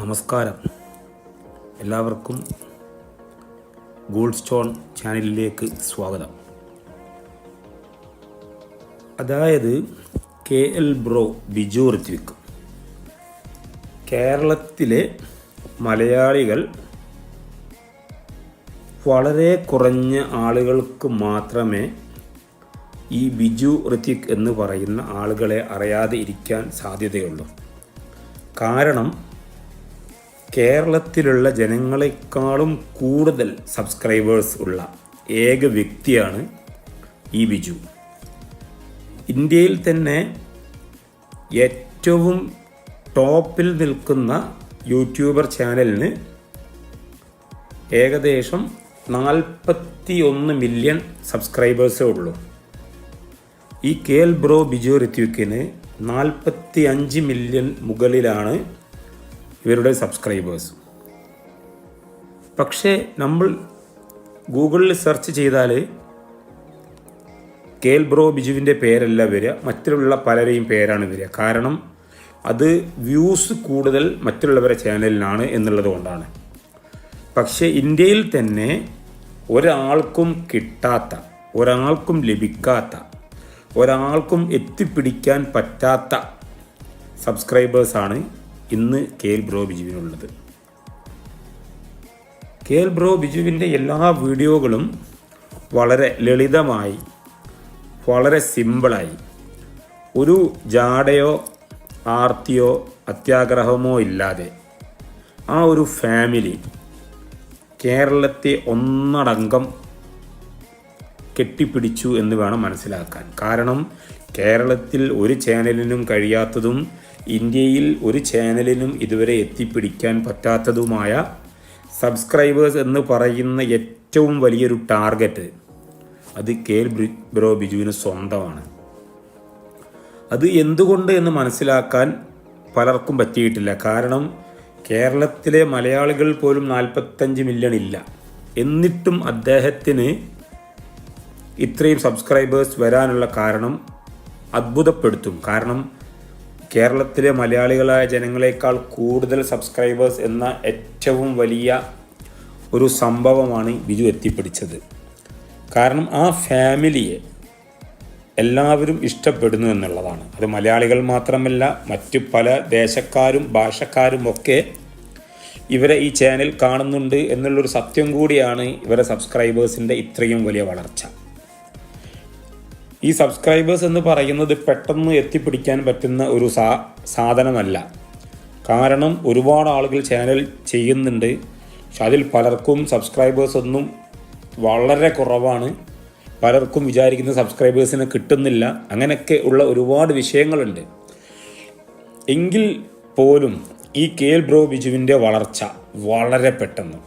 നമസ്കാരം. എല്ലാവർക്കും gold stone ചാനലിലേക്ക് സ്വാഗതം. അതായത് K L bro Biju Rithvik. കേരളത്തിലെ മലയാളികൾ വളരെ കുറഞ്ഞ ആളുകൾക്ക് മാത്രമേ ഈ ബിജു ഋത്വിക് എന്ന് പറയുന്ന ആളുകളെ അറിയാതെ ഇരിക്കാൻ സാധ്യതയുള്ളൂ. കാരണം കേരളത്തിലുള്ള ജനങ്ങളെക്കാളും കൂടുതൽ സബ്സ്ക്രൈബേഴ്സ് ഉള്ള ഏക വ്യക്തിയാണ് ഈ ബിജു. ഇന്ത്യയിൽ തന്നെ ഏറ്റവും ടോപ്പിൽ നിൽക്കുന്ന യൂട്യൂബർ ചാനലിന് ഏകദേശം നാൽപ്പത്തി ഒന്ന് മില്യൺ സബ്സ്ക്രൈബേഴ്സേ ഉള്ളൂ. ഈ കെ എൽ ബ്രോ ബിജു ഋത്വിക്കിന് നാൽപ്പത്തി അഞ്ച് മില്യൺ മുകളിലാണ് ഇവരുടെ സബ്സ്ക്രൈബേഴ്സ് പക്ഷേ നമ്മൾ ഗൂഗിളിൽ സെർച്ച് ചെയ്താൽ കേൽ ബ്രോ ബിജുവിന്റെ പേരല്ല വരിക. മറ്റുള്ള പലരെയും പേരാണ് വരിക. കാരണം അത് വ്യൂസ് കൂടുതൽ മറ്റുള്ളവരുടെ ചാനലിനാണ് എന്നുള്ളത് കൊണ്ടാണ്. പക്ഷേ ഇന്ത്യയിൽ തന്നെ ഒരാൾക്കും കിട്ടാത്ത ഒരാൾക്കും ലഭിക്കാത്ത ഒരാൾക്കും എത്തിപ്പിടിക്കാൻ പറ്റാത്ത സബ്സ്ക്രൈബേഴ്സാണ് ഇന്ന് കെ എൽ ബ്രോ ബിജുവിനുള്ളത്. കെ എൽ ബ്രോ ബിജുവിന്റെ എല്ലാ വീഡിയോകളും വളരെ ലളിതമായി വളരെ സിമ്പിളായി. ഒരു ജാടയോ ആർത്തിയോ അത്യാഗ്രഹമോ ഇല്ലാതെ ആ ഒരു ഫാമിലി കേരളത്തെ ഒന്നടങ്കം കെട്ടിപ്പിടിച്ചു എന്ന് വേണം മനസ്സിലാക്കാൻ. കാരണം കേരളത്തിൽ ഒരു ചാനലിനും കഴിയാത്തതും ഇന്ത്യയിൽ ഒരു ചാനലിനും ഇതുവരെ എത്തിപ്പിടിക്കാൻ പറ്റാത്തതുമായ സബ്സ്ക്രൈബേഴ്സ് എന്ന് പറയുന്ന ഏറ്റവും വലിയൊരു ടാർഗറ്റ് അത് കെ എൽ ബ്രോ ബിജുവിന് സ്വന്തമാണ്. അത് എന്തുകൊണ്ട് എന്ന് മനസ്സിലാക്കാൻ പലർക്കും പറ്റിയിട്ടില്ല. കാരണം കേരളത്തിലെ മലയാളികൾ പോലും നാൽപ്പത്തഞ്ച് മില്യൺ ഇല്ല. എന്നിട്ടും അദ്ദേഹത്തിന് ഇത്രയും സബ്സ്ക്രൈബേഴ്സ് വരാനുള്ള കാരണം അത്ഭുതപ്പെടുത്തും. കാരണം കേരളത്തിലെ മലയാളികളായ ജനങ്ങളെക്കാൾ കൂടുതൽ സബ്സ്ക്രൈബേഴ്സ് എന്ന ഏറ്റവും വലിയ ഒരു സംഭവമാണ് ബിജു എത്തിപ്പിടിച്ചത്. കാരണം ആ ഫാമിലിയെ എല്ലാവരും ഇഷ്ടപ്പെടുന്നു എന്നുള്ളതാണ്. അത് മലയാളികൾ മാത്രമല്ല മറ്റു പല ദേശക്കാരും ഭാഷക്കാരും ഒക്കെ ഇവരെ ഈ ചാനൽ കാണുന്നുണ്ട് എന്നുള്ളൊരു സത്യം കൂടിയാണ് ഇവരെ സബ്സ്ക്രൈബേഴ്സിന്റെ ഇത്രയും വലിയ വളർച്ച. ഈ സബ്സ്ക്രൈബേഴ്സ് എന്ന് പറയുന്നത് പെട്ടെന്ന് എത്തിപ്പിടിക്കാൻ പറ്റുന്ന ഒരു സാ സാധനമല്ല. കാരണം ഒരുപാട് ആളുകൾ ചാനൽ ചെയ്യുന്നുണ്ട്. പക്ഷെ അതിൽ പലർക്കും സബ്സ്ക്രൈബേഴ്സ് ഒന്നും വളരെ കുറവാണ്. പലർക്കും വിചാരിക്കുന്ന സബ്സ്ക്രൈബേഴ്സിനെ കിട്ടുന്നില്ല. അങ്ങനെയൊക്കെ ഉള്ള ഒരുപാട് വിഷയങ്ങളുണ്ട്. എങ്കിൽ പോലും ഈ കെ എൽ ബ്രോ ബിജുവിന്റെ വളർച്ച വളരെ പെട്ടെന്ന്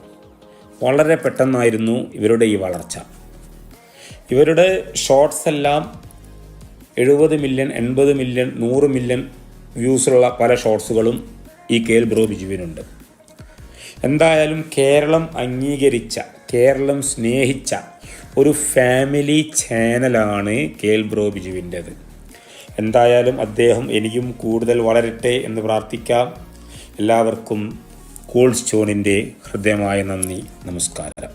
വളരെ പെട്ടെന്നായിരുന്നു ഇവരുടെ ഈ വളർച്ച. ഇവരുടെ ഷോർട്സ് എല്ലാം എഴുപത് മില്യൺ എൺപത് മില്യൺ നൂറ് മില്യൺ വ്യൂസുള്ള പല ഷോർട്സുകളും ഈ കെ എൽ ബ്രോ ബിജുവിനുണ്ട്. എന്തായാലും കേരളം അംഗീകരിച്ച കേരളം സ്നേഹിച്ച ഒരു ഫാമിലി ചാനലാണ് കെ എൽ ബ്രോ ബിജുവിന്റെത്. എന്തായാലും അദ്ദേഹം എനിക്കും കൂടുതൽ വളരട്ടെ എന്ന് പ്രാർത്ഥിക്കാം. എല്ലാവർക്കും കോൾസ് സ്റ്റോണിന്റെ ഹൃദയമായ നന്ദി നമസ്കാരം.